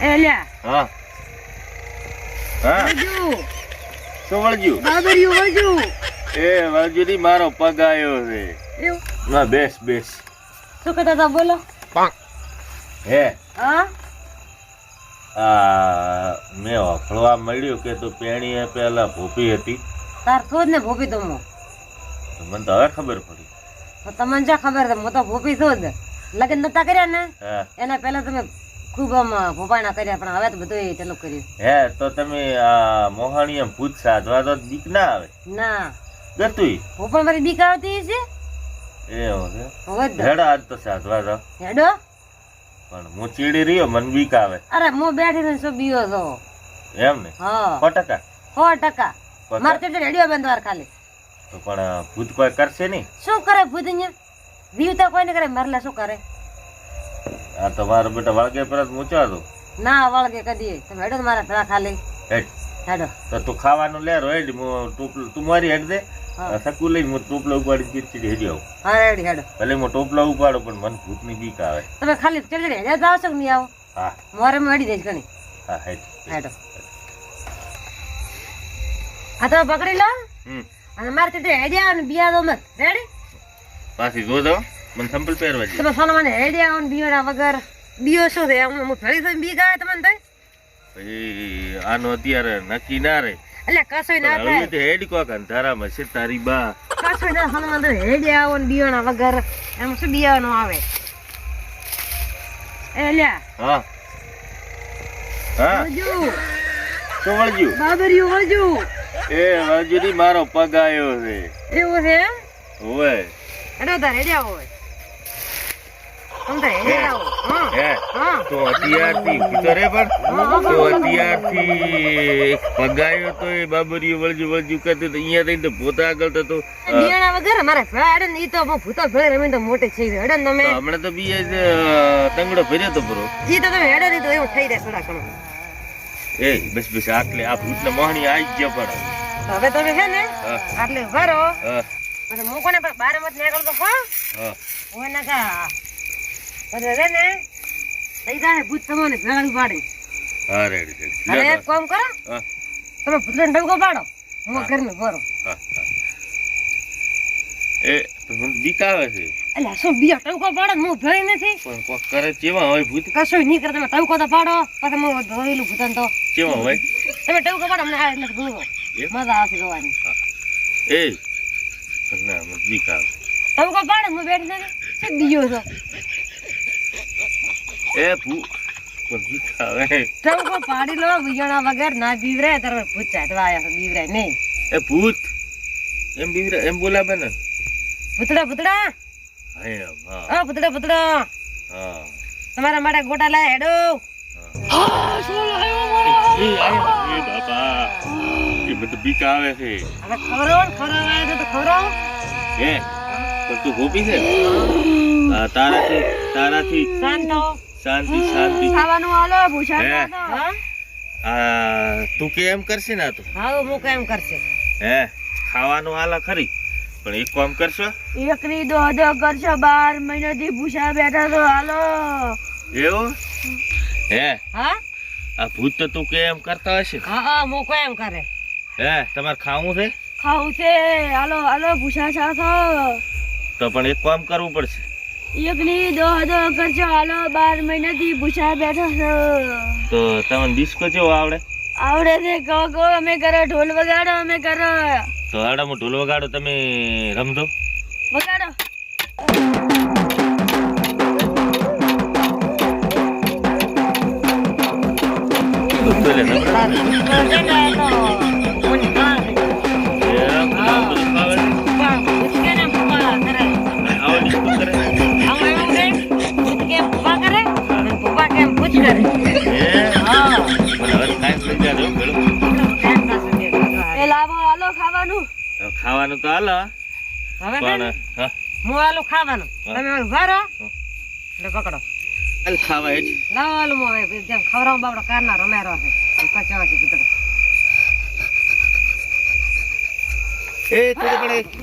એ હા. હા. વળજુ શું વળગ્યું? બાબરિયું વળજુ એ વળગ્યું મારો પગ આવ્યો છે. એવું? ના બેસ બેસ. શું કહેતા હતા? બોલો. હે? હા? આ મેં વફળવા મળ્યું કે તું પેણીએ પહેલા ભૂપી હતી? તાર ખુદ ને ભૂપી તો હું. મને તો હવે ખબર પડી. તો તમને જો ખબર છે હું તો ભૂપી છું જ. લગ્ન નતા કર્યા ને? એના પહેલા તમે ખૂબ આમ ભોપાણા કર્યા પણ હવે તો બધું ચાલુ કર્યું. હે તો તમે આ મોહાણી ભૂત સાધવા તો દીક ના આવે? ના. ગતુંય? ભોપાણ મારી બીક આવતી છે છે? હવે હેડો આજ તો સાધવા તો. હેડો. પણ હું ચીડી રહ્યો મને બીક આવે. અરે હું બેઠી ને શું બીયો છો. એમ ને? હા. સો ટકા? સો ટકા. મારે તો રેડિયો બંધ વાર ખાલી. તો પણ ભૂત કોઈ કરશે નહીં? શું કરે ભૂત અહીંયા? જીવતા કોઈ ને કરે મરલા શું કરે? આ તો બેટા વાળગે પરત મૂચા દો ના વાળગે કદી. તમે હેડો મારા ભેળા ખાલી. હેડ. હેડો. તો તું ખાવાનું લે રોઈડ હું ટોપલું તું મારી હેડ દે. સકુ લઈને હું ટોપલો ઉપાડી ચીડચીડી હેડી આવું. હા હેડ હેડો. ભલે હું ટોપલો ઉપાડું પણ મને ભૂતની બીક આવે. તમે ખાલી ચડી હેડે જાવ છો નહીં આવો? હા. મોરે મેળી દઈશ ઘણી હા હેડ. હેડો. હા તમે પકડી લો. અને મારે ચડી હેડ્યા અને બિયા દો મત. રેડી પાછી જો દો મને સંપલ પહેરવા દે તમે સાલો મને આઈડિયા આવો ને વગર. બિયો શું છે? હું ભેળી થઈને બી ગાય તમને થાય પછી આનો અત્યારે નક્કી ના રે એટલે કસોય ના થાય. તો હેડ કોક અંધારામાં છે તારી બા. કસોય ના સાલો મને આઈડિયા આવો ને બિયોના વગર. એમ શું બિયાનો આવે? એ લ્યા હા. બાબરિયું વળજુ એ મારો પગ આવ્યો છે. એવું છે ઓવે હેડો તાર હેડ્યા હોય તો અત્યારથી પણ. તો અત્યારથી પગાયો તો એ બાબરી વળજુ વળજુ કરતી તો અહીંયા થઈને તો પોતા આગળ તો તો વગર ને ઈ તો હું ભૂતો રમીને તો મોટી ગઈ હેડે તમે. હમણાં તો બીએ તંગડો ભર્યો તો બરો ઈ તો તમે હેડે નહીં તો એવું થઈ જાય થોડા ઘણું. એ બસ બસ આટલે આ ભૂતને મોહણી આવી પણ. હવે તમે છે ને હા. આટલે હા. પછી હું બાર મત નીકળતો હા. હા. હું ના કા પછી ને થઈ જાય ભૂત તમને ભેળા પાડી હા રેડી રેડી. અને એક કામ કરો તમે ભૂતને ડબકો પાડો હું ઘરને ભરો. એ મને બીક આવે છે. એટલે શું બીજો ટવકો પાડો હું ભરી નથી? પણ કોક કરે ચેવા હોય ભૂત? કશું નહીં કરે તમે ટવકો તો પાડો પછી હું ધોયેલું ભૂતન તો. ચેવા હોય? તમે ટવકો પાડો મને આ એટલે ભૂલો? મજા આવશે જોવાની. એ ના મને બીક આવે. ટવકો પાડો હું બેઠી નથી. શું બીજો છો? એ ભૂ ટવકો પાડી લો વિજણા વગર ના બીવરાય તારે ભૂત ચાટવા આવ્યા બીવરાય નહીં. એ ભૂત. એમ બીવરા એમ બોલાવે ને. ભૂતડા ભૂતડા. હા એમ, હા હા ભૂતડા ભૂતડા. હા. તમારા માટે ગોટા લાય હેડો. એ આયો, એ બાપા. એ બધું બીક આવે છે. હવે ખવડાવો ને ખવડાવવા આવ્યા તો ખવડાવો. હે? પણ તું ગોપી છે? તારાથી તારાથી શાંતિ શાંતિ ખાવાનું હાલો ભૂષણ હે? હા? આ તું કે એમ કરશે ને તું? હા હું કેમ કરશે? હે? ખાવાનું હાલો ખરી. પણ એક કામ કરશો? એકની દો દો કરશો બાર મહિનાથી ભૂષા બેઠા તો હાલો. એવું? હે? હા? આ ભૂત તો તું કે એમ કરતા હશે? હા હા હું કેમ કરે? હે? તમારે ખાવું છે? ખાવું છે. હાલો હાલો ભૂષા છાસો તો પણ એક કામ કરવું પડશે. એકની દોહ દોહ કરશો હાલો બાર મહિનાથી ભૂસા બેઠો છો. તો તમને ડિસ્કો જેવો આવડે? આવડે છે. કહો કહો અમે કરો ઢોલ વગાડો અમે કરો તો હાડા હું ઢોલ વગાડો તમે રમજો. વગાડો. તો લે રમજો. ખાવાનું? ખાવાનું તો હાલો. હવે પણ હા. હું આલું ખાવાનું. હા. તમે ઊભા રહો હા. એટલે પકડો. હાલ ખાવા જ લાવો હવે. જેમ ખવડાવું બાપડો કારના રમેરો છે આમ છે કૂતરો. એ થોડું પડે